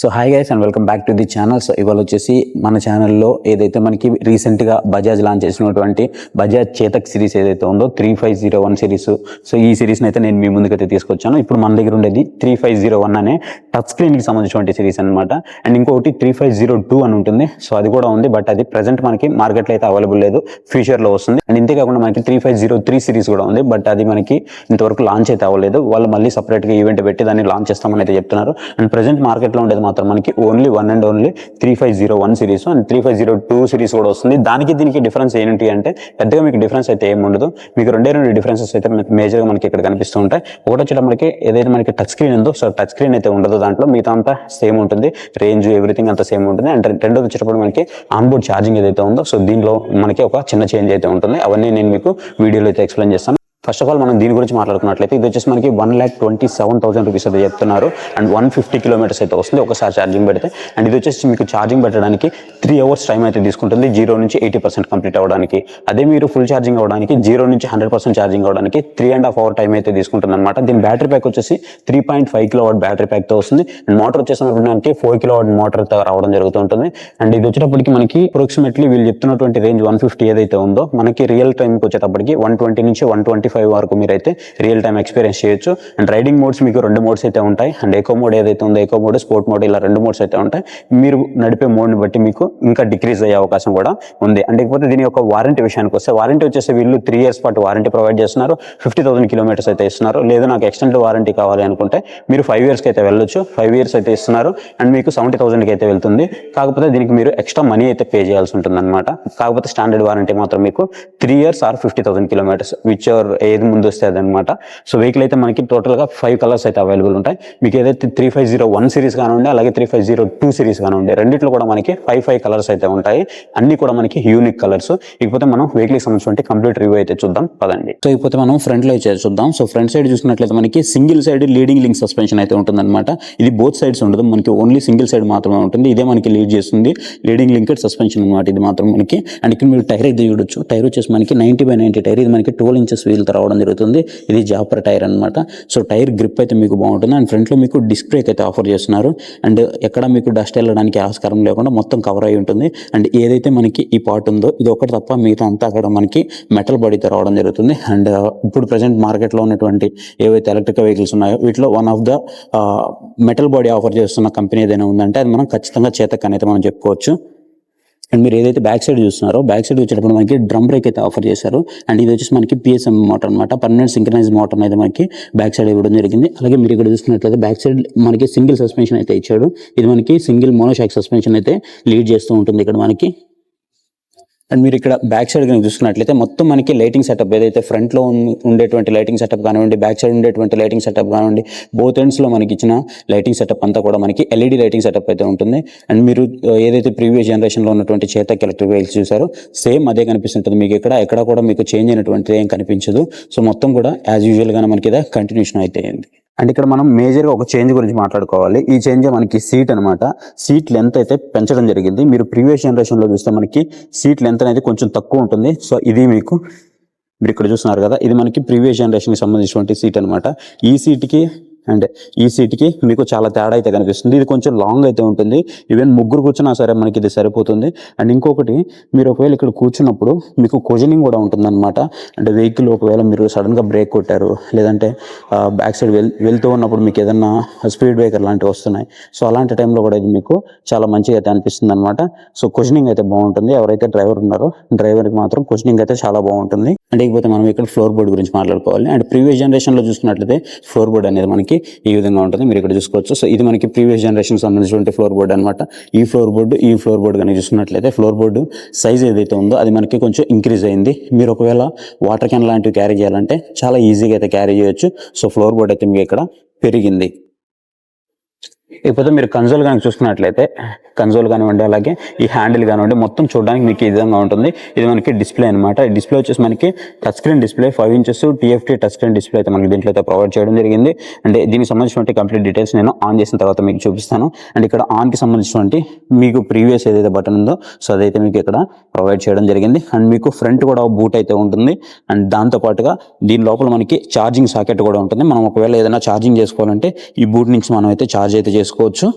So hi guys and welcome back to the channel so ఇవాళ వచ్చేసి మన ఛానల్లో ఏదైతే మనకి రీసెంట్గా బజాజ్ లాంచ్ చేసినటువంటి బజాజ్ చేతక్ సిరీస్ ఏదైతే ఉందో three five zero one series so ఈ సిరీస్ని అయితే నేను మీ ముందుకైతే తీసుకొచ్చాను. ఇప్పుడు మన దగ్గర ఉండేది త్రీ ఫైవ్ జీరో వన్ అనే టచ్ స్క్రీన్కి సంబంధించినటువంటి సిరీస్ అనమాట అండ్ ఇంకొకటి త్రీ ఫైవ్ జీరో టూ అని ఉంటుంది. సో అది కూడా ఉంది. బట్ అది ప్రజెంట్ మనకి మార్కెట్లో అయితే అవైలబుల్ లేదు. ఫ్యూచర్లో వస్తుంది. అండ్ ఇంతేకాకుండా మనకి three five zero three series కూడా ఉంది. బట్ అది మనకి ఇంతవరకు లాంచ్ అయితే అవ్వలేదు. వాళ్ళు మళ్ళీ సపరేట్గా ఈవెంట్ పెట్టి దాన్ని లాంచ్ చేస్తామని అయితే చెప్తున్నారు. అండ్ ప్రజెంట్ మార్కెట్లో ఉండేది మాత్రం మనకి only one and only three five zero one series and three five zero two series కూడా వస్తుంది. దానికి దీనికి డిఫరెన్స్ ఏంటి అంటే పెద్దగా మీకు డిఫరెన్స్ అయితే ఏమి ఉండదు. మీకు రెండే రెండు డిఫరెన్సెస్ అయితే మేజర్గా మనకి ఇక్కడ కనిపిస్తూ ఉంటాయి. ఒకటి వచ్చేట మనకి ఏదైతే మనకి టచ్ స్క్రీన్ ఉందో సో టచ్ స్క్రీన్ అయితే ఉండదు దాంట్లో. మిగతా అంతా సేమ్ ఉంటుంది. రేంజ్ ఎవ్రీథింగ్ అంతా సేమ్ ఉంటుంది. అండ్ రెండోది వచ్చేటప్పుడు మనకి ఆన్బోర్డ్ ఛార్జింగ్ ఏదైతే ఉందో సో దీనిలో మనకి ఒక చిన్న చేంజ్ అయితే ఉంటుంది. అవన్నీ నేను మీకు వీడియోలో అయితే ఎక్స్ప్లెయిన్ చేస్తాను. ఫస్ట్ ఆఫ్ ఆల్ మనం దీని గురించి మాట్లాడుకున్నట్లయితే ఇది వచ్చేసి మనకి one lakh twenty seven thousand rupees అయితే చెప్తున్నారు. అండ్ వన్ ఫిఫ్టీ కిలోమీటర్స్ అయితే వస్తుంది. ఒకసారి ఛార్జింగ్ పెడితే. అండ్ ఇది వచ్చేసి మీకు ఛార్జింగ్ పెట్టడానికి త్రీ అవర్స్ టైం అయితే తీసుకుంటుంది. జీరో నుంచి ఎయిటీ పర్సెంట్ కంప్లీట్ అవ్వడానికి. అదే మీరు ఫుల్ ఛార్జింగ్ అవ్వడానికి జీరో నుంచి హండ్రెడ్ పర్సెంట్ ఛార్జింగ్ అవ్వడానికి three and half hour time అయితే తీసుకుంటుంది అనమాట దీని బ్యాటరీ ప్యాక్ వచ్చేసి three point five kilo watt battery ప్యాక్తో వస్తుంది. అండ్ మోటార్ వచ్చేసినప్పటికి ఫోర్ కిలో వాట్ మోటార్తో రావడం జరుగుతుంటుంది. అండ్ ఇది వచ్చేటప్పటికి మనకి అప్రాక్సిమేట్లీ వీళ్ళు చెప్తున్నటువంటి రేంజ్ వన్ ఫిఫ్టీ ఏదైతే ఉందో మనకి రియల్ టైంకి వచ్చేటప్పటికి వన్ ట్వంటీ నుంచి వన్ ట్వంటీ ఫైవ్ వరకు మీరైతే రియల్ టైం ఎక్స్పీరియన్స్ చేయొచ్చు. అండ్ రైడింగ్ మోడ్స్ మీకు రెండు మోడ్స్ అయితే ఉంటాయి. అండ్ ఎకో మోడ్ ఏదైతే ఉందో ఎకో మోడ్ స్పోర్ట్ మోడ్ ఇలా రెండు మోడ్స్ అయితే ఉంటాయి. మీరు నడిపే మోడ్ని బట్టి మీకు ఇంకా డిక్రీజ్ అయ్యే అవకాశం కూడా ఉంది. అండ్ ఇకపోతే దీని యొక్క వారంటీ విషయానికి వస్తే వారంటీ వచ్చేసి వీళ్ళు త్రీ ఇయర్స్ పాటు వారంటీ ప్రొవైడ్ చేస్తున్నారు. ఫిఫ్టీ థౌసండ్ కిలోమీటర్స్ అయితే ఇస్తున్నారు. లేదు నాకు ఎక్స్టెండ్ వారంటీ కావాలి అనుకుంటే మీరు ఫైవ్ ఇయర్స్కి అయితే వెళ్ళొచ్చు. ఫైవ్ ఇయర్స్ అయితే ఇస్తున్నారు. అండ్ మీకు సెవెంటీ థౌసండ్కి అయితే వెళ్తుంది. కాకపోతే దీనికి మీరు ఎక్స్ట్రా మనీ అయితే పే చేయాల్సి ఉంటుంది అనమాట కాకపోతే స్టాండర్డ్ వారంటీ మాత్రం మీకు three years or fifty thousand kilometres which are ఏది ముందు వస్తే అనమాట సో వెహికల్ అయితే మనకి టోటల్గా ఫైవ్ కలర్స్ అయితే అవైలబుల్ ఉంటాయి. మీకు ఏదైతే three five zero one series కానివ్వండి అలాగే three five zero two series కానివ్వండి రెండిట్లో కూడా మనకి ఫైవ్ ఫైవ్ కలర్స్ అయితే ఉంటాయి. అన్ని కూడా మనకి యూనిక్ కలర్స్ ఇకపోతే మనం వెహికల్ సంబంధించిన కంప్లీట్ రివ్యూ అయితే చూద్దాం. పదండి. సో ఇకపోతే మనం ఫ్రంట్లో అయితే చూద్దాం. సో ఫ్రంట్ సైడ్ చూసినట్లయితే మనకి single side leading link suspension అయితే ఉంటుందన్నమాట. ఇది బోత్ సైడ్స్ ఉండదు. మనకి ఓన్లీ సింగిల్ సైడ్ మాత్రమే ఉంటుంది. ఇదే మనకి లీడ్ చేస్తుంది. లీడింగ్ లింకెడ్ సస్పెన్షన్ అనమాట ఇది మాత్రం మనకి. అండ్ ఇక్కడ మీరు టైర్ అయితే చూడొచ్చు. టైర్ వచ్చేసి మనకి నైన్టీ బై నైన్టీ టైర్. ఇది మనకి ట్వెల్వ్ ఇంచెస్ వీల్ రావడం జరుగుతుంది. ఇది జాపర్ టైర్ అనమాట సో టైర్ గ్రిప్ అయితే మీకు బాగుంటుంది. అండ్ ఫ్రంట్లో మీకు డిస్క్ బ్రేక్ అయితే ఆఫర్ చేస్తున్నారు. అండ్ ఎక్కడ మీకు డస్ట్ వెళ్ళడానికి ఆస్కారం లేకుండా మొత్తం కవర్ అయి ఉంటుంది. అండ్ ఏదైతే మనకి ఈ పార్ట్ ఉందో ఇది ఒకటి తప్ప మిగతా అంతా అక్కడ మనకి మెటల్ బాడీతో రావడం జరుగుతుంది. అండ్ ఇప్పుడు ప్రజెంట్ మార్కెట్లో ఉన్నటువంటి ఏవైతే ఎలక్ట్రిక్ వెహికల్స్ ఉన్నాయో వీటిలో one of the metal body offer చేస్తున్న కంపెనీ ఏదైనా ఉందంటే అది మనం ఖచ్చితంగా చేతక్ అనేది మనం చెప్పుకోవచ్చు. అండ్ మీరు ఏదైతే బ్యాక్ సైడ్ చూస్తున్నారో బ్యాక్ సైడ్ వచ్చేటప్పుడు మనకి డ్రమ్ బ్రేక్ అయితే ఆఫర్ చేశారు. అండ్ ఇది వచ్చేసి మనకి పిఎస్ఎం మోటర్ అనమాట పర్మనెంట్ సింక్రనైజ్ మోటర్ అయితే మనకి బ్యాక్ సైడ్ ఇవ్వడం జరిగింది. అలాగే మీరు ఇక్కడ చూసినట్లయితే బ్యాక్ సైడ్ మనకి సింగిల్ సస్పెన్షన్ అయితే ఇచ్చాడు. ఇది మనకి సింగిల్ మోనోషాక్ సస్పెన్షన్ అయితే లీడ్ చేస్తూ ఉంటుంది ఇక్కడ మనకి. అండ్ మీరు ఇక్కడ బ్యాక్ సైడ్ కనుక చూసుకున్నట్లయితే మొత్తం మనకి లైటింగ్ సెటప్ ఏదైతే ఫ్రంట్లో ఉండేటువంటి లైటింగ్ సెటప్ కానివ్వండి బ్యాక్ సైడ్ ఉండేటువంటి లైటింగ్ సెటప్ కానివ్వండి బోత్ ఎండ్స్లో మనకి ఇచ్చిన లైటింగ్ సెటప్ అంతా కూడా మనకి ఎల్ఈడి లైటింగ్ సెటప్ అయితే ఉంటుంది. అండ్ మీరు ఏదైతే ప్రీవియస్ జనరేషన్లో ఉన్నటువంటి చేతక్ ఎలక్ట్రిక్ వెహికల్స్ చూసారో సేమ్ అదే కనిపిస్తుంటుంది మీకు ఇక్కడ. ఎక్కడ కూడా మీకు చేంజ్ అయినటువంటిది ఏం కనిపించదు. సో మొత్తం కూడా యాజ్ యూజువల్ గానే మనకి ఇదే కంటిన్యూషన్ అయితే అయింది అండ్ ఇక్కడ మనం మేజర్గా ఒక చేంజ్ గురించి మాట్లాడుకోవాలి. ఈ చేంజ్ మనకి సీట్ అనమాట సీట్ లెంత్ అయితే పెంచడం జరిగింది. మీరు ప్రీవియస్ జనరేషన్లో చూస్తే మనకి సీట్ లెంత్ అనేది కొంచెం తక్కువ ఉంటుంది. సో ఇది మీకు మీరు ఇక్కడ చూస్తున్నారు కదా ఇది మనకి ప్రీవియస్ జనరేషన్కి సంబంధించినటువంటి సీట్ అనమాట ఈ సీట్కి అండ్ ఈ సీట్కి మీకు చాలా తేడా అయితే కనిపిస్తుంది. ఇది కొంచెం లాంగ్ అయితే ఉంటుంది. ఈవెన్ ముగ్గురు కూర్చున్నా సరే మనకి ఇది సరిపోతుంది. అండ్ ఇంకొకటి మీరు ఒకవేళ ఇక్కడ కూర్చున్నప్పుడు మీకు కొజనింగ్ కూడా ఉంటుంది అనమాట అంటే వెహికల్ ఒకవేళ మీరు సడన్గా బ్రేక్ కొట్టారు లేదంటే బ్యాక్ సైడ్ వెల్ వెళ్తూ ఉన్నప్పుడు మీకు ఏదన్నా స్పీడ్ బ్రేకర్ లాంటివి వస్తున్నాయి. సో అలాంటి టైంలో కూడా ఇది మీకు చాలా మంచిగా అయితే అనిపిస్తుంది అనమాట సో కొజనింగ్ అయితే బాగుంటుంది. ఎవరైతే డ్రైవర్ ఉన్నారో డ్రైవర్కి మాత్రం కొజనింగ్ అయితే చాలా బాగుంటుంది. అంటే ఇకపోతే మనం ఇక్కడ ఫ్లోర్ బోర్డ్ గురించి మాట్లాడుకోవాలి. అండ్ ప్రీవియస్ జనరేషన్లో చూసుకున్నట్లయితే ఫ్లోర్ బోర్డ్ అనేది మనకి ఈ విధంగా ఉంటుంది. మీరు ఇక్కడ చూసుకోవచ్చు. సో ఇది మనకి ప్రీవియస్ జనరేషన్ సంబంధించినటువంటి ఫ్లోర్ బోర్డ్ అనమాట ఈ ఫ్లోర్ బోర్డు ఈ ఫ్లోర్ బోర్డ్ కనుక చూసుకున్నట్లయితే ఫ్లోర్ బోర్డు సైజ్ ఏదైతే ఉందో అది మనకి కొంచెం ఇంక్రీజ్ అయింది. మీరు ఒకవేళ వాటర్ క్యాన్ లాంటివి క్యారీ చేయాలంటే చాలా ఈజీగా అయితే క్యారీ చేయొచ్చు. సో ఫ్లోర్ బోర్డ్ అయితే మీకు ఇక్కడ పెరిగింది. ఇకపోతే మీరు కన్సోల్ కనుక చూసుకున్నట్లయితే కన్సోల్ కానివ్వండి అలాగే ఈ హ్యాండిల్ కానివ్వండి మొత్తం చూడడానికి మీకు ఈ విధంగా ఉంటుంది. ఇది మనకి డిస్ప్లే అనమాట ఈ డిస్ప్లే వచ్చేసి మనకి touch screen display five inches TFT touch screen display అయితే మనకి దీంట్లో అయితే ప్రొవైడ్ చేయడం జరిగింది. అండ్ దీనికి సంబంధించినటువంటి కంప్లీట్ డీటెయిల్స్ నేను ఆన్ చేసిన తర్వాత మీకు చూపిస్తాను. అండ్ ఇక్కడ ఆన్కి సంబంధించినటువంటి మీకు ప్రీవియస్ ఏదైతే బటన్ ఉందో సో అదైతే మీకు ఇక్కడ ప్రొవైడ్ చేయడం జరిగింది. అండ్ మీకు ఫ్రంట్ కూడా బూట్ అయితే ఉంటుంది. అండ్ దాంతో పాటుగా దీని లోపల మనకి ఛార్జింగ్ సాకెట్ కూడా ఉంటుంది. మనం ఒకవేళ ఏదైనా ఛార్జింగ్ చేసుకోవాలంటే ఈ బూట్ నుంచి మనం అయితే ఛార్జ్ అయితే చేసుకోవచ్చు.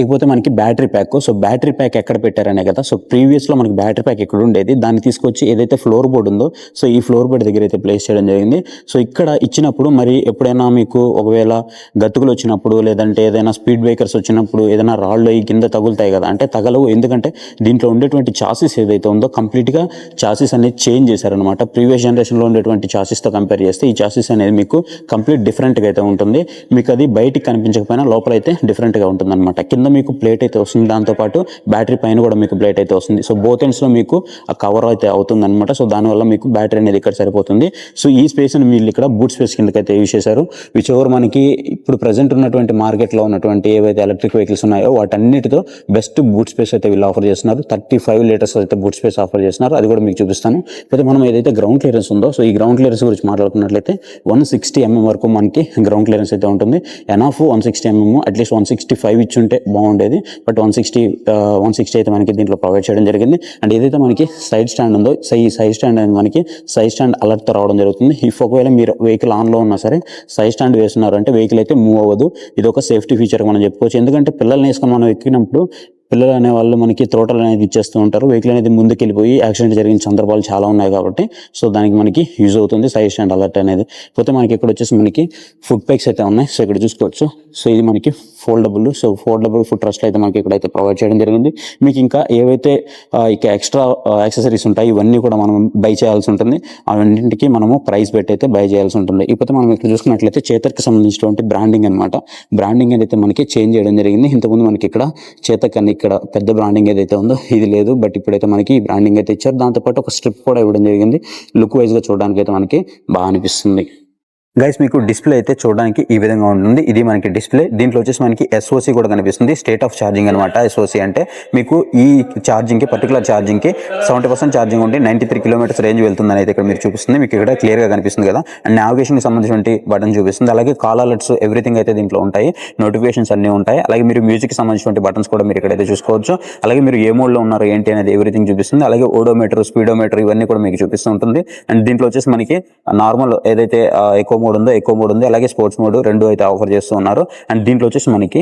ఇకపోతే మనకి battery pack. So battery pack ఎక్కడ పెట్టారనే కదా సో ప్రీవియస్లో మనకి బ్యాటరీ ప్యాక్ ఎక్కడ ఉండేది దాన్ని తీసుకొచ్చి ఏదైతే ఫ్లోర్ బోర్డ్ ఉందో సో ఈ ఫ్లోర్ బోర్డ్ దగ్గర అయితే ప్లేస్ చేయడం జరిగింది. సో ఇక్కడ ఇచ్చినప్పుడు మరి ఎప్పుడైనా మీకు ఒకవేళ గతుకులు వచ్చినప్పుడు లేదంటే ఏదైనా స్పీడ్ బ్రేకర్స్ వచ్చినప్పుడు ఏదైనా రాళ్ళు అయ్యి కింద తగులుతాయి కదా అంటే తగలవు. ఎందుకంటే దీంట్లో ఉండేటువంటి చాసెస్ ఏదైతే ఉందో కంప్లీట్గా చాసెస్ అనేది చేంజ్ చేశారనమాట ప్రీవియస్ జనరేషన్లో ఉండేటువంటి చాసెస్తో కంపేర్ చేస్తే ఈ చాసెస్ అనేది మీకు కంప్లీట్ డిఫరెంట్గా అయితే ఉంటుంది. మీకు అది బయటికి కనిపించకపోయినా లోపల అయితే డిఫరెంట్గా ఉంటుందన్నమాట. ఉంటుంది అనమాట కింద మీకు ప్లేట్ అయితే వస్తుంది. దాంతోపాటు బ్యాటరీ పైన కూడా మీకు ప్లేట్ అయితే వస్తుంది. సో బోత్ ఎండ్స్లో మీకు ఆ కవర్ అయితే అవుతుంది అనమాట సో దానివల్ల మీకు బ్యాటరీ అనేది ఇక్కడ సరిపోతుంది. సో ఈ స్పేస్ మీరు ఇక్కడ బూట్ స్పేస్ కిందకైతే యూజ్ చేశారు. విచ్ ఓవర్ మనకి ఇప్పుడు ప్రజెంట్ ఉన్నటువంటి మార్కెట్లో ఉన్నటువంటి ఏవైతే ఎలక్ట్రిక్ వెహికల్స్ ఉన్నాయో వాటన్నిటితో బెస్ట్ బూట్ స్పేస్ అయితే వీళ్ళు ఆఫర్ చేస్తున్నారు. థర్టీ ఫైవ్ లీటర్స్ అయితే బూట్ స్పేస్ ఆఫర్ చేస్తున్నారు. అది కూడా మీకు చూపిస్తాను. అయితే మనం ఏదైతే గ్రౌండ్ క్లియరెన్స్ ఉందో సో ఈ గ్రౌండ్ క్లియరెన్స్ గురించి మాట్లాడుకున్నట్లయితే వన్ సిక్స్టీ ఎంఎం వరకు మనకి గ్రౌండ్ క్లియరెన్స్ అయితే ఉంటుంది. Enough one sixty mm at least one sixty five ఇచ్చుంటే బాగుండేది. But one sixty one sixty అయితే మనకి దీంట్లో ప్రొవైడ్ చేయడం జరిగింది. అండ్ ఏదైతే మనకి సైడ్ స్టాండ్ ఉందో ఈ సైడ్ స్టాండ్ అనేది మనకి సైడ్ స్టాండ్ అలర్ట్ రావడం జరుగుతుంది. ఇఫ్ ఒకవేళ మీరు వెహికల్ ఆన్లో ఉన్నా సరే సైడ్ స్టాండ్ వేస్తున్నారు అంటే వెహికల్ అయితే మూవ్ అవ్వదు. ఇది ఒక సేఫ్టీ ఫీచర్ మనం చెప్పుకోవచ్చు. ఎందుకంటే పిల్లల్ని వేసుకొని మనం ఎక్కినప్పుడు పిల్లలు అనే వాళ్ళు మనకి త్రోటలు అనేది ఇచ్చేస్తూ ఉంటారు. వెహికల్ అనేది ముందుకు వెళ్ళిపోయి యాక్సిడెంట్ జరిగిన సందర్భాలు చాలా ఉన్నాయి కాబట్టి సో దానికి మనకి యూజ్ అవుతుంది సైజ్ స్టాండ్ అలర్ట్ అనేది. పోతే మనకి ఇక్కడ వచ్చేసి మనకి ఫుడ్ ప్యాక్స్ అయితే ఉన్నాయి. సో ఇక్కడ చూసుకోవచ్చు. సో ఇది మనకి foldable so foldable foot rest అయితే మనకి ఇక్కడైతే ప్రొవైడ్ చేయడం జరిగింది. మీకు ఇంకా ఏవైతే ఇక ఎక్స్ట్రా యాక్సెసరీస్ ఉంటాయి ఇవన్నీ కూడా మనం బై చేయాల్సి ఉంటుంది. అవన్నింటికి మనము ప్రైస్ పెట్టి అయితే బై చేయాల్సి ఉంటుంది. ఇకపోతే మనం ఇక్కడ చూసుకున్నట్లయితే చేతకి సంబంధించినటువంటి బ్రాండింగ్ అనమాట బ్రాండింగ్ అయితే మనకి చేంజ్ చేయడం జరిగింది ఇంతకుముందు మనకి ఇక్కడ చేతక్ అని ఇక్కడ పెద్ద బ్రాండింగ్ ఏదైతే ఉందో ఇది లేదు. బట్ ఇప్పుడైతే మనకి ఈ బ్రాండింగ్ అయితే ఇచ్చారు. దాంతోపాటు ఒక స్ట్రిప్ కూడా ఇవ్వడం జరిగింది. లుక్ వైజ్గా చూడడానికి అయితే మనకి బాగా అనిపిస్తుంది. గైస్ మీకు డిస్ప్లే అయితే చూడడానికి ఈ విధంగా ఉంటుంది. ఇది మనకి డిస్ప్లే దీంట్లో వచ్చేసి మనకి ఎస్ఓసి కూడా కనిపిస్తుంది. స్టేట్ ఆఫ్ ఛార్జింగ్ అనమాట ఎస్ఓసి అంటే మీకు ఈ ఛార్జింగ్కి పర్టికులర్ ఛార్జింగ్కి సెవెంటీ పర్సెంట్ ఛార్జింగ్ ఉంటే నైన్టీ త్రీ కిలోమీటర్స్ రేంజ్ వెళ్తుందని అయితే ఇక్కడ మీరు చూపిస్తుంది. మీకు ఇక్కడ క్లియర్గా కనిపిస్తుంది కదా. అండ్ నావిగేషన్కి సంబంధించిన బటన్ చూపిస్తుంది. అలాగే కాల్ అలర్ట్స్ ఎవ్రీథింగ్ అయితే దీంట్లో ఉంటాయి. నోటిఫికేషన్స్ అన్ని ఉంటాయి. అలాగే మీరు మ్యూజిక్కి సంబంధించిన బటన్స్ కూడా మీరు ఇక్కడైతే చూసుకోవచ్చు. అలాగే మీరు ఏ మోడ్లో ఉన్నారు ఏంటి అనేది ఎవ్రీథింగ్ చూపిస్తుంది. అలాగే ఓడోమీటర్ స్పీడోమీటర్ ఇవన్నీ కూడా మీకు చూపిస్తూ ఉంటుంది. అండ్ దీంట్లో వచ్చేసి మనకి నార్మల్ ఏదైతే ఎక్కువ మోడ్ ఉందో ఎక్కువ మోడ్ ఉంది అలాగే స్పోర్ట్స్ మోడ్ రెండు అయితే ఆఫర్ చేస్తూ ఉన్నారు. అండ్ దీంట్లో వచ్చేసి మనకి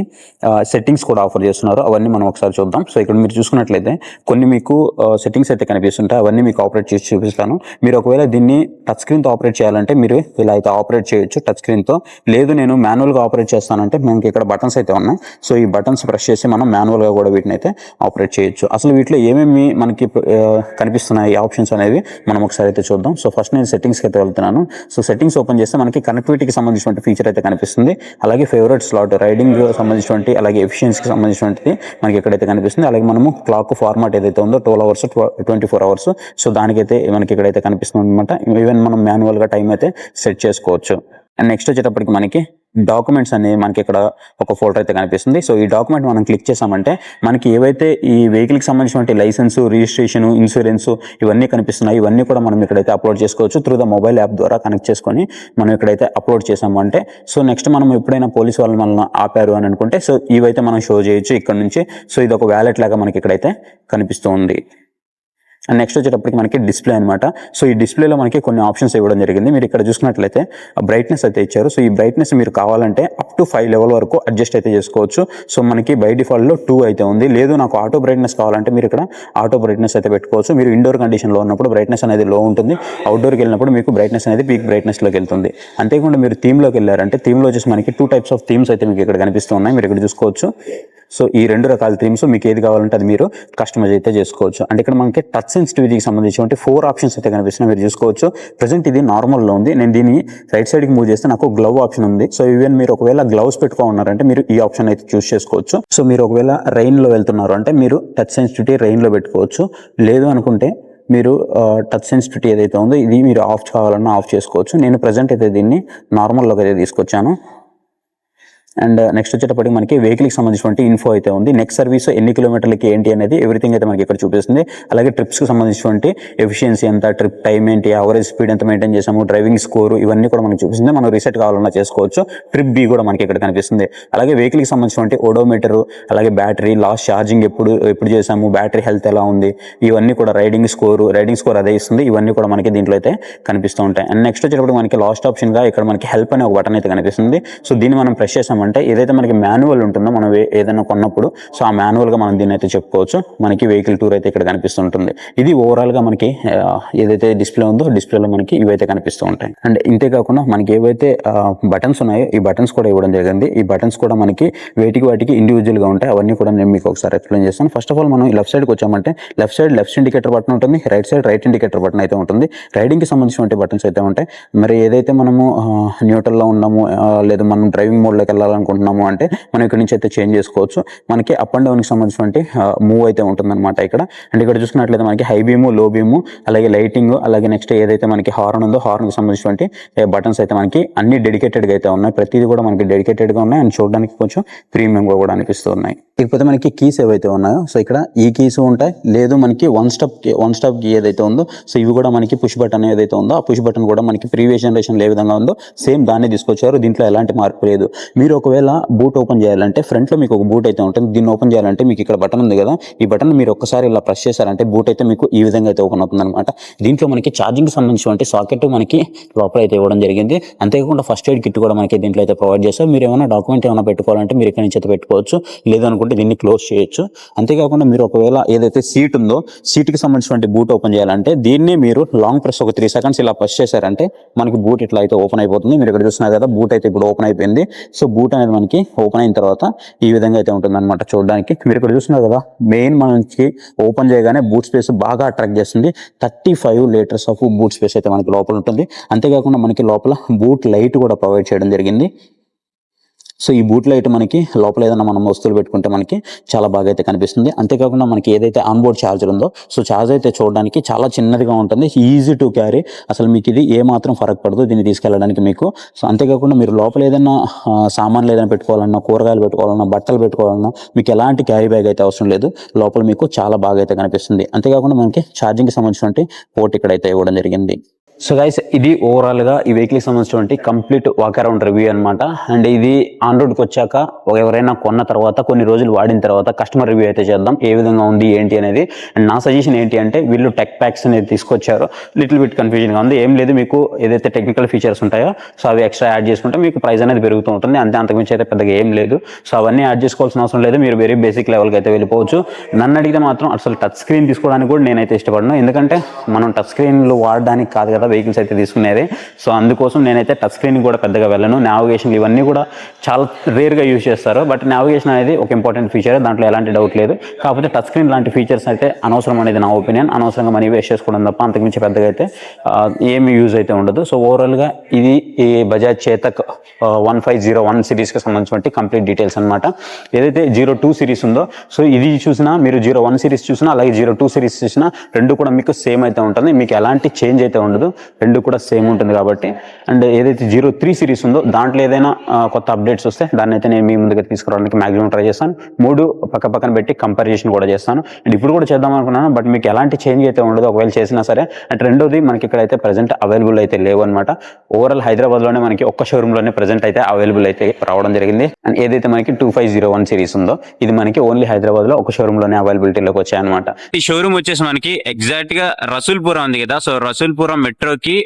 సెట్టింగ్స్ కూడా ఆఫర్ చేస్తున్నారు. అవన్నీ మనం ఒకసారి చూద్దాం. సో ఇక్కడ మీరు చూసుకున్నట్లయితే కొన్ని మీకు సెట్టింగ్స్ అయితే కనిపిస్తుంటాయి. అవన్నీ మీకు ఆపరేట్ చేసి చూపిస్తాను. మీరు ఒకవేళ దీన్ని టచ్ స్క్రీన్తో ఆపరేట్ చేయాలంటే మీరు ఇలా అయితే ఆపరేట్ చేయొచ్చు టచ్ స్క్రీన్తో లేదు నేను మాన్యువల్గా ఆపరేట్ చేస్తానంటే మనకి ఇక్కడ బటన్స్ అయితే ఉన్నాయి. సో ఈ బటన్స్ ప్రెస్ చేసి మనం మాన్యువల్గా కూడా వీటిని అయితే ఆపరేట్ చేయొచ్చు. అసలు వీటిలో ఏమేమి మనకి కనిపిస్తున్నాయి ఆప్షన్స్ అనేవి మనం ఒకసారి అయితే చూద్దాం. సో ఫస్ట్ నేను సెట్టింగ్స్కి అయితే వెళ్తున్నాను. సో సెట్టింగ్స్ ఓపెన్ చేస్తే మనకి కనెక్టివిటీకి సంబంధించినటువంటి ఫీచర్ అయితే కనిపిస్తుంది. అలాగే ఫేవరెట్ స్లాట్ రైడింగ్ సంబంధించినటువంటి అలాగే ఎఫిషియన్సీకి సంబంధించినటువంటిది మనకి ఎక్కడైతే కనిపిస్తుంది అలాగే మనము క్లాక్ ఫార్మాట్ ఏదైతే ఉందో twelve hours twenty four hours so దానికైతే మనకి ఇక్కడైతే కనిపిస్తుంది అనమాట ఈవెన్ మనం మాన్యువల్గా టైం అయితే సెట్ చేసుకోవచ్చు. అండ్ నెక్స్ట్ వచ్చేటప్పటికి మనకి డాక్యుమెంట్స్ అనేవి మనకి ఇక్కడ ఒక ఫోటో అయితే కనిపిస్తుంది. సో ఈ డాక్యుమెంట్ మనం క్లిక్ చేసామంటే మనకి ఏవైతే ఈ వెహికల్కి సంబంధించిన లైసెన్స్ రిజిస్ట్రేషన్ ఇన్సూరెన్స్ ఇవన్నీ కనిపిస్తున్నాయి ఇవన్నీ కూడా మనం ఇక్కడైతే అప్లోడ్ చేసుకోవచ్చు త్రూ ద మొబైల్ యాప్ ద్వారా కనెక్ట్ చేసుకొని మనం ఇక్కడైతే అప్లోడ్ చేసామంటే సో నెక్స్ట్ మనం ఎప్పుడైనా పోలీస్ వాళ్ళు మనల్ని ఆపారు అని అనుకుంటే సో ఇవైతే మనం షో చేయొచ్చు ఇక్కడ నుంచి. సో ఇది ఒక వ్యాలెట్ లాగా మనకి ఇక్కడైతే కనిపిస్తూ ఉంది. నెక్స్ట్ వచ్చేటప్పటికి మనకి డిస్ప్లే అనమాట సో ఈ డిస్ప్లేలో మనకి కొన్ని ఆప్షన్స్ ఇవ్వడం జరిగింది. మీరు ఇక్కడ చూసుకున్నట్లయితే బ్రైట్నెస్ అయితే ఇచ్చారు. సో ఈ బ్రైట్నెస్ మీరు కావాలంటే అప్ టు ఫైవ్ లెవెల్ వరకు అడ్జస్ట్ అయితే చేసుకోవచ్చు. సో మనకి బై డిఫాల్ట్లో టూ అయితే ఉంది. లేదు నాకు ఆటో బ్రైట్నెస్ కావాలంటే మీరు ఇక్కడ ఆటో బ్రైట్నెస్ అయితే పెట్టుకోవచ్చు. మీరు ఇండోర్ కండిషన్లో ఉన్నప్పుడు బ్రైట్నెస్ అనేది లో ఉంటుంది. అవుట్డోర్కి వెళ్ళినప్పుడు మీకు బ్రైట్నెస్ అనేది పీక్ బ్రైట్నెస్లోకి వెళ్తుంది. అంతేకాకుండా మీరు థీమ్లోకి వెళ్ళారంటే థీమ్లో వచ్చేసి మనకి టూ టైప్స్ ఆఫ్ థీమ్స్ అయితే మీకు ఇక్కడ కనిపిస్తూ ఉన్నాయి. మీరు ఇక్కడ చూసుకోవచ్చు. సో ఈ రెండు రకాల థీమ్స్ మీకు ఏది కావాలంటే అది మీరు కస్టమైజ్ అయితే చేసుకోవచ్చు. అంటే ఇక్కడ మనకి టచ్ సెన్సిటివిటీకి సంబంధించిన ఫోర్ ఆప్షన్స్ అయితే కనిపిస్తున్నాయి. మీరు చూసుకోవచ్చు. ప్రజెంట్ ఇది నార్మల్లో ఉంది. నేను దీన్ని రైట్ సైడ్కి మూవ్ చేస్తే నాకు గ్లవ్ ఆప్షన్ ఉంది. సో ఈవెన్ మీరు ఒకవేళ గ్లౌస్ పెట్టుకో ఉన్నారంటే మీరు ఈ ఆప్షన్ అయితే చూస్ చేసుకోవచ్చు. సో మీరు ఒకవేళ రైన్లో వెళ్తున్నారు అంటే మీరు టచ్ సెన్సిటివిటీ రైన్లో పెట్టుకోవచ్చు. లేదు అనుకుంటే మీరు టచ్ సెన్సిటివిటీ ఏదైతే ఉందో ఇది మీరు ఆఫ్ కావాలన్నా ఆఫ్ చేసుకోవచ్చు. నేను ప్రజెంట్ అయితే దీన్ని నార్మల్లోకి అయితే తీసుకొచ్చాను. అండ్ నెక్స్ట్ వచ్చేటప్పటికి మనకి వెహికల్కి సంబంధించినటువంటి ఇన్ఫో అయితే ఉంది. నెక్స్ట్ సర్వీస్ ఎన్ని కిలోమీటర్లకి ఏంటి అనేది ఎవ్రీథింగ్ అయితే మనకి ఇక్కడ చూపిస్తుంది. అలాగే ట్రిప్స్కి సంబంధించినటువంటి ఎఫిషియన్సీ ఎంత ట్రిప్ టైం ఏంటి అవరేజ్ స్పీడ్ ఎంత మెయింటైన్ చేసాము డ్రైవింగ్ స్కోర్ ఇవన్నీ కూడా మనకి చూపిస్తుంది. మనం రీసెట్ కావాలన్నా చేసుకోవచ్చు. ట్రిప్ బి కూడా మనకి ఇక్కడ కనిపిస్తుంది. అలాగే వెహికల్కి సంబంధించినటువంటి ఓడోమీటర్ అలాగే బ్యాటరీ లాస్ట్ ఛార్జింగ్ ఎప్పుడు ఎప్పుడు చేసాము బ్యాటరీ హెల్త్ ఎలా ఉంది ఇవన్నీ కూడా రైడింగ్ స్కోర్ రైడింగ్ స్కోర్ అదే ఇస్తుంది. ఇవన్నీ కూడా మనకి దీంట్లో అయితే కనిపిస్తూ ఉంటాయి. అండ్ నెక్స్ట్ వచ్చేటప్పుడు మనకి లాస్ట్ ఆప్షన్గా ఇక్కడ మనకి హెల్ప్ అనే ఒక బటన్ అయితే కనిపిస్తుంది. సో దీన్ని మనం ప్రెస్ చేసాము వచ్చామంటే ఏదైతే మనకి మాన్యువల్ ఉంటుందో మనం ఏదైనా కొన్నప్పుడు సో ఆ మాన్యువల్గా మనం దీన్ని అయితే చెప్పుకోవచ్చు. మనకి వెహికల్ టూర్ అయితే ఇక్కడ కనిపిస్తుంటుంది. ఇది ఓవరాల్గా మనకి ఏదైతే డిస్ప్లే ఉందో డిస్ప్లేలో మనకి ఇవైతే కనిపిస్తూ ఉంటాయి. అండ్ ఇంతే కాకుండా మనకి ఏవైతే బటన్స్ ఉన్నాయో ఈ బటన్స్ కూడా ఇవ్వడం జరిగింది. ఈ బటన్స్ కూడా మనకి వేటికి వాటికి ఇండివిజువల్గా ఉంటాయి. అవన్నీ కూడా నేను మీకు ఒకసారి ఎక్స్ప్లెయిన్ చేస్తాను. ఫస్ట్ ఆఫ్ ఆల్ మనం లెఫ్ట్ సైడ్కి వచ్చామంటే left side left indicator button ఉంటుంది. Right side right indicator button అయితే ఉంటుంది. రైడింగ్కి సంబంధించిన బటన్స్ అయితే ఉంటాయి. మరి ఏదైతే మనము న్యూట్రల్లో ఉన్నాము లేదా మనం డ్రైవింగ్ మోడ్లోకి వెళ్ళాలి వెళ్ళాలనుకుంటున్నాము అంటే మనం ఇక్కడ నుంచి అయితే చేంజ్ చేసుకోవచ్చు. మనకి అప్ అండ్ డౌన్కి సంబంధించినటువంటి మూవ్ అయితే ఉంటుందన్నమాట ఇక్కడ. అండ్ ఇక్కడ చూసుకున్నట్లయితే మనకి హై బీము లో బీము అలాగే లైటింగ్ అలాగే నెక్స్ట్ ఏదైతే మనకి హార్న్ ఉందో హార్న్కి సంబంధించినటువంటి బటన్స్ అయితే మనకి అన్ని డెడికేటెడ్గా అయితే ఉన్నాయి. ప్రతిదీ కూడా మనకి డెడికేటెడ్గా ఉన్నాయి. అండ్ చూడడానికి కొంచెం ప్రీమియంగా కూడా అనిపిస్తూ ఉన్నాయి ఇకపోతే మనకి కీస్ ఏవైతే ఉన్నాయో సో ఇక్కడ ఈ కీస్ ఉంటాయి. లేదు మనకి one stop one stop key ఏదైతే ఉందో సో ఇవి కూడా మనకి పుష్ బటన్ ఏదైతే ఉందో ఆ పుష్ బటన్ కూడా మనకి ప్రీవియస్ జనరేషన్ ఏ విధంగా ఉందో సేమ్ దాన్ని తీసుకొచ్చారు. దీంట్లో ఎలాంటి మార్పు లేదు. మీరు ఒకవేళ బూట్ ఓపెన్ చేయాలంటే ఫ్రంట్లో మీకు ఒక బూట్ అయితే ఉంటుంది. దీన్ని ఓపెన్ చేయాలంటే మీకు ఇక్కడ బటన్ ఉంది కదా. ఈ బటన్ మీరు ఒక్కసారి ఇలా ప్రెస్ చేశారంటే బూట్ అయితే మీకు ఈ విధంగా అయితే ఓపెన్ అవుతుంది అనమాట దీంట్లో మనకి ఛార్జింగ్కి సంబంధించినటువంటి సాకెట్ మనకి లోపల అయితే ఇవ్వడం జరిగింది. అంతేకాకుండా ఫస్ట్ ఎయిడ్ కిట్ కూడా మనకి దీంట్లో అయితే ప్రొవైడ్ చేస్తారు మీరు ఏమైనా డాక్యుమెంట్ ఏమైనా పెట్టుకోవాలంటే మీరు ఇక్కడ నుంచి అయితే పెట్టుకోవచ్చు. లేదనుకుంటే దీన్ని క్లోజ్ చేయొచ్చు. అంతేకాకుండా మీరు ఒకవేళ ఏదైతే సీట్ ఉందో సీట్కి సంబంధించినటువంటి బూట్ ఓపెన్ చేయాలంటే దీన్ని మీరు లాంగ్ ప్రెస్ ఒక త్రీ సెకండ్స్ ఇలా ప్రెస్ చేశారంటే మనకి బూట్ ఇట్లా అయితే ఓపెన్ అయిపోతుంది. మీరు ఇక్కడ చూస్తున్నారు కదా బూట్ అయితే ఇప్పుడు ఓపెన్ అయిపోయింది. సో బూట్ అనేది మనకి ఓపెన్ అయిన తర్వాత ఈ విధంగా అయితే ఉంటుంది అనమాట చూడడానికి. మీరు ఇక్కడ చూస్తున్నారు కదా మెయిన్ మనకి ఓపెన్ చేయగానే బూట్ స్పేస్ బాగా అట్రాక్ట్ చేస్తుంది. Thirty five litres of boot space అయితే మనకి లోపల ఉంటుంది. అంతేకాకుండా మనకి లోపల బూట్ లైట్ కూడా ప్రొవైడ్ చేయడం జరిగింది. సో ఈ బూట్ లైట్ మనకి లోపల ఏదైనా మనం వస్తువులు పెట్టుకుంటే మనకి చాలా బాగా అయితే కనిపిస్తుంది. అంతేకాకుండా మనకి ఏదైతే ఆన్బోర్డ్ ఛార్జర్ ఉందో సో ఛార్జ్ అయితే చూడడానికి చాలా చిన్నదిగా ఉంటుంది. ఈజీ టు క్యారీ అసలు మీకు ఇది ఏ మాత్రం ఫరక్ పడదు దీన్ని తీసుకెళ్ళడానికి మీకు. సో అంతేకాకుండా మీరు లోపల ఏదైనా సామాన్లు ఏదైనా పెట్టుకోవాలన్నా కూరగాయలు పెట్టుకోవాలన్నా బట్టలు పెట్టుకోవాలన్నా మీకు ఎలాంటి క్యారీ బ్యాగ్ అయితే అవసరం లేదు. లోపల మీకు చాలా బాగా అయితే కనిపిస్తుంది. అంతేకాకుండా మనకి ఛార్జింగ్కి సంబంధించినటువంటి పోర్ట్ ఇక్కడైతే ఇవ్వడం జరిగింది. సో గైస్ ఇది ఓవరాల్గా ఈ వెహికల్ సంబంధించినటువంటి కంప్లీట్ వాక్ అరౌండ్ రివ్యూ అనమాట అండ్ ఇది ఆన్ రోడ్కి వచ్చాక ఎవరైనా కొన్న తర్వాత కొన్ని రోజులు వాడిన తర్వాత కస్టమర్ రివ్యూ అయితే చేద్దాం. ఏ విధంగా ఉంది ఏంటి అనేది. అండ్ నా సజెషన్ ఏంటి అంటే వీళ్ళు టెక్ ప్యాక్స్ అనేది తీసుకొచ్చారు. లిటిల్ బిట్ కన్ఫ్యూజన్గా ఉంది. ఏం లేదు మీకు ఏదైతే టెక్నికల్ ఫీచర్స్ ఉంటాయో సో అవి ఎక్స్ట్రా యాడ్ చేసుకుంటే మీకు ప్రైస్ అనేది పెరుగుతూ ఉంటుంది. అంతే అంతకుమించి అయితే పెద్దగా ఏం లేదు. సో అవన్నీ యాడ్ చేసుకోవాల్సిన అవసరం లేదు. మీరు వెరీ బేసిక్ లెవెల్కి అయితే వెళ్ళిపోవచ్చు. నన్ను అడిగితే మాత్రం అసలు టచ్ స్క్రీన్ తీసుకోవడానికి కూడా నేనైతే ఇష్టపడను. ఎందుకంటే మనం టచ్ స్క్రీన్లు వాడడానికి కాదు కదా వెహికల్స్ అయితే తీసుకునేది. సో అందుకోసం నేనైతే టచ్ స్క్రీన్ కూడా పెద్దగా వెళ్ళను. నావిగేషన్ ఇవన్నీ కూడా చాలా రేర్గా యూజ్ చేస్తారు. బట్ నావిగేషన్ అనేది ఒక ఇంపార్టెంట్ ఫీచర్ దాంట్లో ఎలాంటి డౌట్ లేదు. కాకపోతే టచ్ స్క్రీన్ లాంటి ఫీచర్స్ అయితే అనవసరం అనేది నా ఒపీనియన్ అనవసరంగా మనీ వేస్ట్ చేసుకోవడం తప్ప అంతకుమించి పెద్దగా అయితే ఏమి యూజ్ అయితే ఉండదు. సో ఓవరాల్గా ఇది ఈ Bajaj Chetak one five zero one సిరీస్కి సంబంధించినటువంటి కంప్లీట్ డీటెయిల్స్ అనమాట ఏదైతే జీరో టూ సిరీస్ ఉందో సో ఇది చూసినా మీరు జీరో వన్ సిరీస్ చూసినా అలాగే జీరో టూ సిరీస్ చూసినా రెండు కూడా మీకు సేమ్ అయితే ఉంటుంది. మీకు ఎలాంటి చేంజ్ అయితే ఉండదు. రెండు కూడా సేమ్ ఉంటుంది కాబట్టి. అండ్ ఏదైతే జీరో త్రీ సిరీస్ ఉందో దాంట్లో ఏదైనా కొత్త అప్డేట్స్ వస్తే దాన్ని అయితే నేను మీ ముందుగా తీసుకురావడానికి మాక్సిమం ట్రై చేస్తాను. మూడు పక్క పక్కన పెట్టి కంపారిజేషన్ కూడా చేస్తాను. అండ్ ఇప్పుడు కూడా చేద్దాం అనుకున్నాను బట్ మీకు ఎలాంటి చేంజ్ అయితే ఉండదు ఒకవేళ చేసినా సరే అండ్ రెండోది మనకి ఇక్కడ అయితే ప్రజెంట్ అవైలబుల్ అయితే లేవు అనమాట ఓవరాల్ హైదరాబాద్లోనే మనకి ఒక్క షోరూంలోనే ప్రజెంట్ అయితే అవైలబుల్ అయితే రావడం జరిగింది. అండ్ ఏదైతే మనకి two five zero one series ఉందో ఇది మనకి ఓన్లీ హైదరాబాద్లో ఒక షోరూంలోనే అవైలబిలిటీలోకి వచ్చాయన్నమాట. ఈ షోరూమ్ వచ్చేసి మనకి ఎగ్జాక్ట్గా రసూల్పురం ఉంది కదా. సో రసూల్పురం మెట్రోకి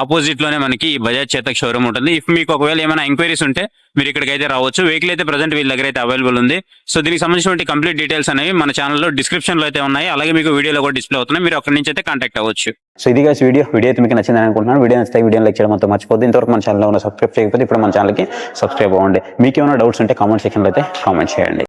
ఆపోజిట్లోనే మనకి ఈ బజాజ్ చేతక్ షోరూమ్ ఉంటుంది. ఇఫ్ మీకు ఒకవేళ ఏమైనా ఎంక్వైరీస్ ఉంటే మీరు ఇక్కడికి అయితే రావచ్చు. వెహికల్ అయితే ప్రజెంట్ వీళ్ళ దగ్గర అయితే అవైలబుల్ ఉంది. సో దీనికి సంబంధించినటువంటి కంప్లీట్ డీటెయిల్స్ అనేవి మన ఛానల్లో డిస్క్రిప్షన్లో అయితే ఉన్నాయి. అలాగే మీకు వీడియోలో కూడా డిస్ప్లే అవుతున్నాయి. మీరు అక్కడి నుంచి అయితే కాంటాక్ట్ అవ్వచ్చు. సో ఇది guys వీడియో. వీడియో అయితే మీకు నచ్చిందని అనుకుంటున్నాను. వీడియో నచ్చితే వీడియో లైక్ చేయడం మొత్తం మర్చిపోద్ది ఇంతవరకు మన ఛానల్లో ఉన్న సబ్స్క్రైబ్ చేయకపోతే ఇప్పుడు మన ఛానల్కి సబ్స్క్రైబ్ అవ్వండి. మీకు ఏమైనా డౌట్స్ ఉంటే కామెంట్ సెక్షన్లో అయితే కామెంట్ చేయండి.